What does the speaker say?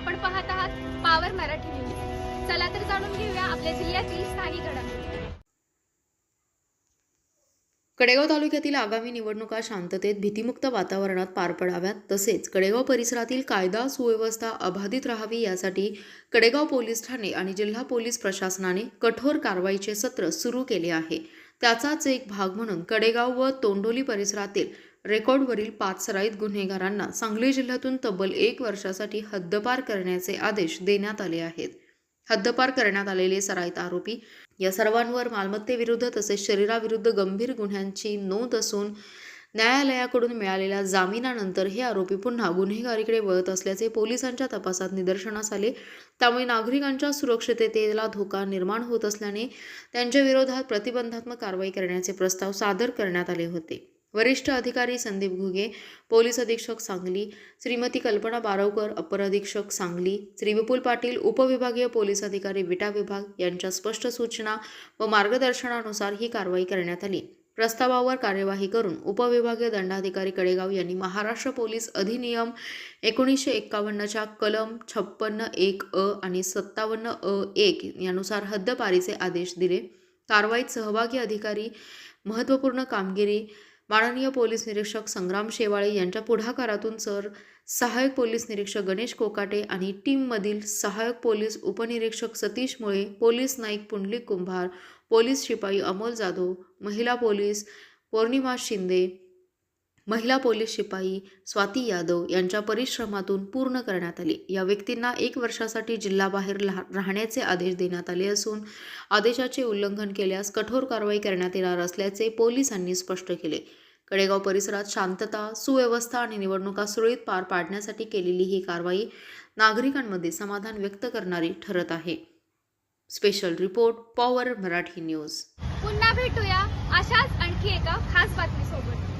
आपण पाहत आहात पावर मराठी न्यूज चला तर जाणून घेऊया आपल्या जिल्ह्यातील स्थानिक घडामोडी. कडेगाव तालुक्यातील आगामी निवडणुका शांततेत भीतीमुक्त वातावरणात पार पडाव्यात तसेच कडेगाव परिसरातील कायदा सुव्यवस्था अबाधित राहावी यासाठी कडेगाव पोलीस ठाणे आणि जिल्हा पोलीस प्रशासनाने कठोर कारवाईचे सत्र सुरू केले आहे. त्याचाच एक भाग म्हणून कडेगाव व तोंडोली परिसरातील रेकॉर्डवरील पाच सराईत गुन्हेगारांना सांगली जिल्ह्यातून तब्बल एक वर्षासाठी हद्दपार करण्याचे आदेश देण्यात आले आहेत. हद्दपार करण्यात आलेले सराईत आरोपी या सर्वांवर मालमत्तेविरुद्ध तसेच शरीराविरुद्ध गंभीर गुन्ह्यांची नोंद असून न्यायालयाकडून मिळालेल्या जामिनानंतर हे आरोपी पुन्हा गुन्हेगारीकडे वळत असल्याचे पोलिसांच्या तपासात निदर्शनास आले. त्यामुळे नागरिकांच्या सुरक्षिततेला धोका निर्माण होत असल्याने त्यांच्या विरोधात प्रतिबंधात्मक कारवाई करण्याचे प्रस्ताव सादर करण्यात आले होते. वरिष्ठ अधिकारी संदीप घुगे पोलीस अधीक्षक सांगली श्रीमती कल्पना बारवकर अपर अधीक्षक सांगली श्री विपुल पाटील उपविभागीय पोलीस अधिकारी विटा विभाग यांच्या स्पष्ट सूचना व मार्गदर्शनानुसार ही कारवाई करण्यात आली. प्रस्तावावर कार्यवाही करून उपविभागीय दंडाधिकारी कडेगाव यांनी महाराष्ट्र पोलीस अधिनियम एकोणीसशे एक्कावन्नच्या कलम छप्पन्न एक अ आणि सत्तावन्न अ एक यानुसार हद्दपारीचे आदेश दिले. कारवाईत सहभागी अधिकारी महत्त्वपूर्ण कामगिरी माननीय पोलीस निरीक्षक संग्राम शेवाळे यांच्या पुढाकारातून सर सहाय्यक पोलीस निरीक्षक गणेश कोकाटे आणि टीममधील सहाय्यक पोलीस उपनिरीक्षक सतीश मुळे पोलीस नाईक पुंडलिक कुंभार पोलीस शिपाई अमोल जाधव महिला पोलीस पौर्णिमा शिंदे महिला पोलीस शिपाई स्वाती यादव यांच्या परिश्रमातून पूर्ण करण्यात आली. या व्यक्तींना एक वर्षासाठी जिल्हाबाहेर राहण्याचे आदेश देण्यात आले असून आदेशाचे उल्लंघन केल्यास कठोर कारवाई करण्यात येणार असल्याचे पोलिसांनी स्पष्ट केले. कडेगाव परिसरात शांतता सुव्यवस्था आणि निवडणुका सुरळीत पार पाडण्यासाठी केलेली ही कारवाई नागरिकांमध्ये समाधान व्यक्त करणारी ठरत आहे. Special report power Marathi news. पुन्हा भेटूया अशाच आणखी एका खास बातमीसोबत.